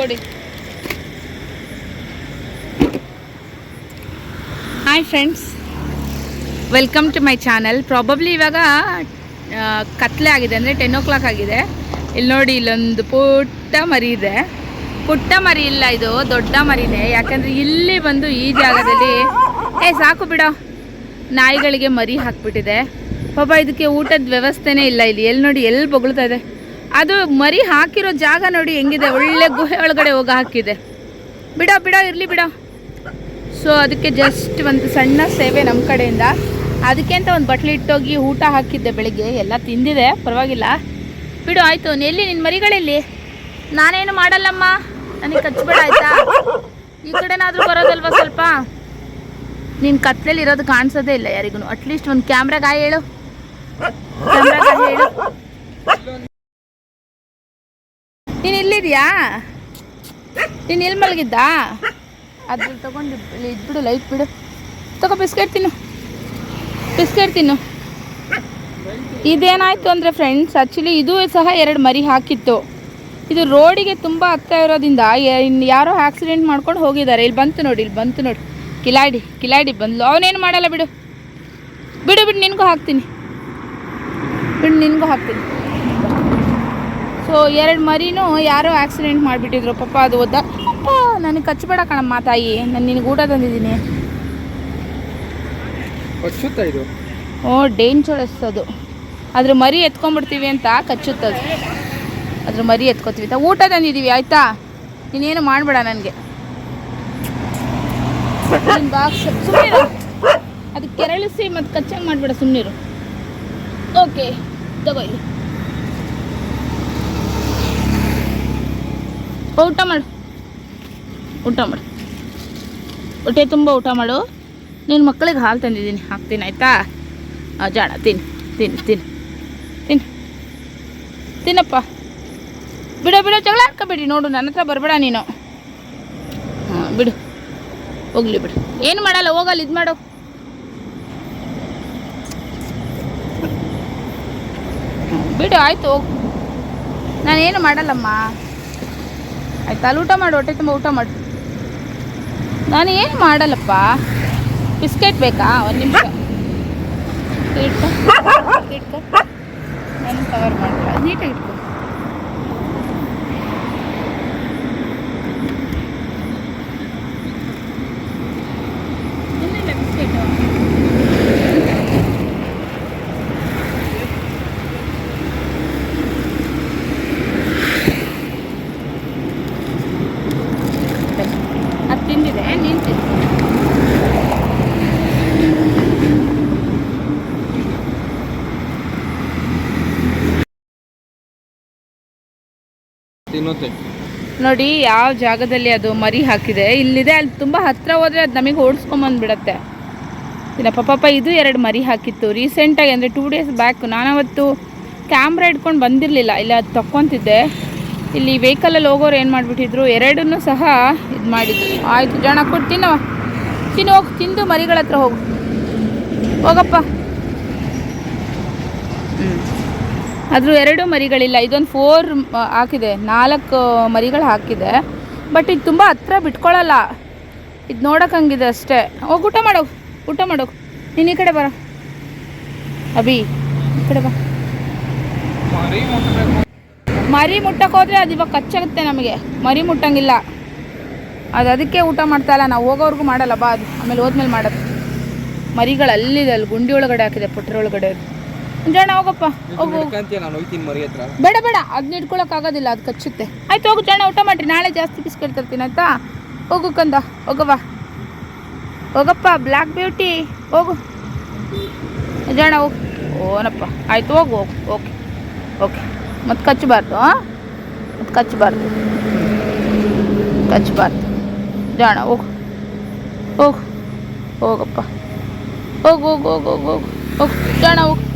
ಕೊಡಿ. Hi friends welcome to my channel probably ಇವಾಗ ಕತ್ಲೆ ಆಗಿದೆ ಅಂದರೆ ಟೆನ್ ಓ ಕ್ಲಾಕ್ ಆಗಿದೆ. ಇಲ್ಲಿ ನೋಡಿ, ಇಲ್ಲೊಂದು ಪುಟ್ಟ ಮರಿ ಇದೆ. ಪುಟ್ಟ ಮರಿ ಇಲ್ಲ ಇದು, ದೊಡ್ಡ ಮರಿನೇ ಯಾಕಂದರೆ ಇಲ್ಲಿ ಬಂದು ಈ ಜಾಗದಲ್ಲಿ, ಏ, ಸಾಕು ಬಿಡೋ. ನಾಯಿಗಳಿಗೆ ಮರಿ ಹಾಕ್ಬಿಟ್ಟಿದೆ. ಪಾಪ, ಇದಕ್ಕೆ ಊಟದ ವ್ಯವಸ್ಥೆನೇ ಇಲ್ಲ ಇಲ್ಲಿ. ಎಲ್ಲಿ ನೋಡಿ ಎಲ್ಲಿ ಬೊಗಳ್ತಾ ಇದೆ? ಅದು ಮರಿ ಹಾಕಿರೋ ಜಾಗ ನೋಡಿ ಹೆಂಗಿದೆ. ಒಳ್ಳೆ ಗುಹೆ ಒಳಗಡೆ ಹೋಗ ಹಾಕಿದೆ. ಬಿಡೋ ಬಿಡೋ, ಇರಲಿ ಬಿಡ. ಸೊ ಅದಕ್ಕೆ ಜಸ್ಟ್ ಒಂದು ಸಣ್ಣ ಸೇವೆ ನಮ್ಮ ಕಡೆಯಿಂದ. ಅದಕ್ಕೆ ಅಂತ ಒಂದು ಬಟ್ಲು ಇಟ್ಟೋಗಿ ಊಟ ಹಾಕಿದ್ದೆ ಬೆಳಿಗ್ಗೆ. ಎಲ್ಲ ತಿಂದಿದೆ, ಪರವಾಗಿಲ್ಲ. ಬಿಡು, ಆಯಿತು. ಎಲ್ಲಿ? ನಿನ್ನ ಮರಿಗಳೆಲ್ಲಿ? ನಾನೇನು ಮಾಡಲ್ಲಮ್ಮ? ನನಗೆ ಕಚ್ಚಬೇಡ ಆಯ್ತಾ? ಈ ಕಡೆನಾದರೂ ಬರೋದಲ್ವಾ ಸ್ವಲ್ಪ? ನೀನು ಕತ್ಲೇಲಿ ಇರೋದು ಕಾಣಿಸೋದೇ ಇಲ್ಲ ಯಾರಿಗೂ ಅಟ್ಲೀಸ್ಟ್ ಒಂದು ಕ್ಯಾಮ್ರಾಗ ಹೇಳು. ಕ್ಯಾಮ್ರಾಗ ಹೇಳು. ಇಲ್ಲಿದ್ಯಾ ನೀನು ಎಲ್ಲಿ ಮಲಗಿದ್ದಾ? ಅದ್ರಲ್ಲಿ ತಗೊಂಡು ಇದ್ಬಿಡು ಲೈಟ್ ಬಿಡು ತಗೋ ಬಿಸ್ಕೆಟ್ ತಿನ್ನು. ಬಿಸ್ಕೆಟ್ ತಿನ್ನು. ಇದೇನಾಯ್ತು ಅಂದ್ರೆ ಫ್ರೆಂಡ್ಸ್ ಆಕ್ಚುಲಿ ಇದು ಸಹ ಎರಡು ಮರಿ ಹಾಕಿತ್ತು. ಇದು ರೋಡಿಗೆ ತುಂಬ ಆಗ್ತಾ ಇರೋದ್ರಿಂದ ಯಾರೋ ಆಕ್ಸಿಡೆಂಟ್ ಮಾಡ್ಕೊಂಡು ಹೋಗಿದ್ದಾರೆ. ಇಲ್ಲಿ ಬಂತು ನೋಡಿ, ಇಲ್ಲಿ ಬಂತು ನೋಡಿ. ಕಿಲಾಡಿ ಕಿಲಾಡಿ ಬಂದ್ಲು. ಅವನೇನು ಮಾಡಲ್ಲ ಬಿಡು. ಬಿಡು ಬಿಡು, ನಿನಗೂ ಹಾಕ್ತೀನಿ. ಬಿಡು, ನಿನಗೂ ಹಾಕ್ತೀನಿ. ಸೊ ಎರಡು ಮರಿನೂ ಯಾರೋ ಆಕ್ಸಿಡೆಂಟ್ ಮಾಡಿಬಿಟ್ಟಿದ್ರು. ಪಪ್ಪ ಅದು ಒದ್ದ. ಅಪ್ಪ ನನಗೆ ಕಚ್ಚಬೇಡ ಕಣಮ್ಮ ತಾಯಿ. ನಾನು ನಿನಗೆ ಊಟ ತಂದಿದ್ದೀನಿ. ಓ ಡೇಂಜರಸ್ ಅದು. ಅದ್ರ ಮರಿ ಎತ್ಕೊಂಡ್ಬಿಡ್ತೀವಿ ಅಂತ ಕಚ್ಚುತ್ತದು ಅದ್ರ ಮರಿ ಎತ್ಕೋತೀವಿ ಅಂತ. ಊಟ ತಂದಿದ್ದೀವಿ ಆಯಿತಾ? ನೀನೇನು ಮಾಡಬೇಡ ನನಗೆ. ಬಾಕ್ಸ್ ಅದು ಕೆರಳಿಸಿ ಮತ್ತು ಕಚ್ಚಂಗೆ ಮಾಡಬೇಡ ಸುಮ್ಮನಿರು ಓಕೆ ತಗೋ ಇಲ್ಲಿ. ಊಟ ಮಾಡು. ಊಟ ಮಾಡು. ಹೊಟ್ಟೆ ತುಂಬ ಊಟ ಮಾಡು. ನಿನ್ನ ಮಕ್ಕಳಿಗೆ ಹಾಲು ತಂದಿದ್ದೀನಿ. ಹಾಕ್ತೀನಿ ಆಯಿತಾ? ಜಾಣ, ತಿನ್ ತಿನ್ ತಿನ್ ತಿನ್. ತಿನ್ನಪ್ಪ. ಬಿಡೋ ಬಿಡೋ, ಜಗಳ ಹಾಕೋಬೇಡಿ ನೋಡು, ನನ್ನ ಹತ್ರ ಬರಬೇಡ ನೀನು. ಹಾಂ, ಬಿಡು. ಹೋಗ್ಲಿ ಬಿಡು. ಏನು ಮಾಡಲ್ಲ, ಹೋಗಲ್ಲ, ಇದು ಮಾಡು. ಬಿಡು, ಆಯಿತು, ಹೋಗು. ನಾನೇನು ಮಾಡಲ್ಲಮ್ಮ. ಆಯ್ತಾ? ಅಲ್ಲಿ ಊಟ ಮಾಡು, ಹೊಟ್ಟೆ ತುಂಬ ಊಟ ಮಾಡು. ನಾನು ಏನು ಮಾಡಲ್ಲಪ್ಪ? ಬಿಸ್ಕೆಟ್ ಬೇಕಾ? ಒಂದು ನಿಮಿಷ ಇಟ್ಕೊ ಇಟ್ಕೊ ನಾನು ಕವರ್ ಮಾಡಲ್ಲ ನೀಟಾಗಿ ಇಟ್ಕೊ ಇನ್ನಿಲ್ಲ ಬಿಸ್ಕೆಟು ಅದು ತಿಂದಿದೆ ನೀನು ತಿಂದು ನೋಡಿ, ಯಾವ ಜಾಗದಲ್ಲಿ ಅದು ಮರಿ ಹಾಕಿದೆ. ಇಲ್ಲಿದೆ, ಅಲ್ಲಿ ತುಂಬ ಹತ್ತಿರ ಹೋದರೆ ಅದು ನಮಗೆ ಓಡಿಸ್ಕೊಂಬಂದ್ಬಿಡತ್ತೆ ಇಲ್ಲ ಪಾಪ ಇದು ಎರಡು ಮರಿ ಹಾಕಿತ್ತು. ರೀಸೆಂಟಾಗಿ ಅಂದರೆ ಟೂ ಡೇಸ್ ಬ್ಯಾಕ್ ನಾನವತ್ತು ಕ್ಯಾಮ್ರಾ ಇಟ್ಕೊಂಡು ಬಂದಿರಲಿಲ್ಲ. ಇಲ್ಲ ಅದು ತಕ್ಕೊತಿದ್ದೆ. ಇಲ್ಲಿ ವೆಹಿಕಲಲ್ಲಿ ಹೋಗೋರು ಏನು ಮಾಡಿಬಿಟ್ಟಿದ್ರು, ಎರಡನ್ನು ಸಹ ಇದು ಮಾಡಿದ್ರು. ಆಯಿತು ಜನ ಕೊಟ್ಟು ತಿನ್ನೋ. ತಿನ್ನು, ಹೋಗಿ. ತಿಂದು ಮರಿಗಳ ಹತ್ರ ಹೋಗು. ಹೋಗಪ್ಪ. ಅದ್ರ ಎರಡು ಮರಿಗಳಿಲ್ಲ, ಇದೊಂದು ಫೋರ್ ಹಾಕಿದೆ, ನಾಲ್ಕು ಮರಿಗಳು ಹಾಕಿದೆ. ಬಟ್ ಇದು ತುಂಬ ಹತ್ರ ಬಿಟ್ಕೊಳ್ಳಲ್ಲ ಇದು ನೋಡೋಕ್ಕಂಗಿದೆ ಅಷ್ಟೇ. ಹೋಗಿ ಊಟ ಮಾಡೋ ಊಟ ಮಾಡೋ. ನೀನು ಈ ಕಡೆ ಬರ ಅಭಿ, ಈ ಕಡೆ ಬಾ. ಮರಿ ಮುಟ್ಟಕ್ಕೆ ಹೋದರೆ ಅದು ಇವಾಗ ಕಚ್ಚಾಗುತ್ತೆ ನಮಗೆ. ಮರಿ ಮುಟ್ಟಂಗಿಲ್ಲ. ಅದು ಅದಕ್ಕೆ ಊಟ ಮಾಡ್ತಾ ಇಲ್ಲ. ನಾವು ಹೋಗೋವರೆಗೂ ಮಾಡಲ್ಲ, ಬಾ ಅದು. ಆಮೇಲೆ ಹೋದ್ಮೇಲೆ ಮಾಡೋದು. ಮರಿಗಳು ಅಲ್ಲಿದೆ, ಅಲ್ಲಿ ಗುಂಡಿ ಒಳಗಡೆ ಹಾಕಿದೆ, ಪುಟ್ರ ಒಳಗಡೆ. ಜಣ ಹೋಗಪ್ಪ ಹೋಗು. ಬೇಡ ಬೇಡ ಅದನ್ನ ಇಟ್ಕೊಳಕ್ ಆಗೋದಿಲ್ಲ ಅದು ಕಚ್ಚುತ್ತೆ. ಆಯ್ತು ಹೋಗು ಜಾಣ ಊಟ ಮಾಡ್ರಿ ನಾಳೆ ಜಾಸ್ತಿ ಬಿಸ್ಕೆಟ್ ತರ್ತೀನಿ ಆಯ್ತಾ? ಹೋಗು ಕಂದ ಹೋಗವ್ವ. ಹೋಗಪ್ಪ ಬ್ಲ್ಯಾಕ್ ಬ್ಯೂಟಿ ಹೋಗು. ಜಾಣ ಹೋಗು. ಓನಪ್ಪ ಆಯ್ತು ಹೋಗು ಹೋಗು ಓಕೆ ಓಕೆ. ಮತ್ತೆ ಕಚ್ಚಬಾರ್ದು ಹಾಂ ಮತ್ತೆ ಕಚ್ಚಬಾರ್ದು. ಕಚ್ಚಬಾರ್ದು. ಜಾಣ ಹೋಗು. ಹೋಗು. ಹೋಗಪ್ಪ. ಹೋಗು ಹೋಗು ಹೋಗು ಹೋಗು. ಹೋಗು. ಹೋಗು ಜಾಣ ಹೋಗು.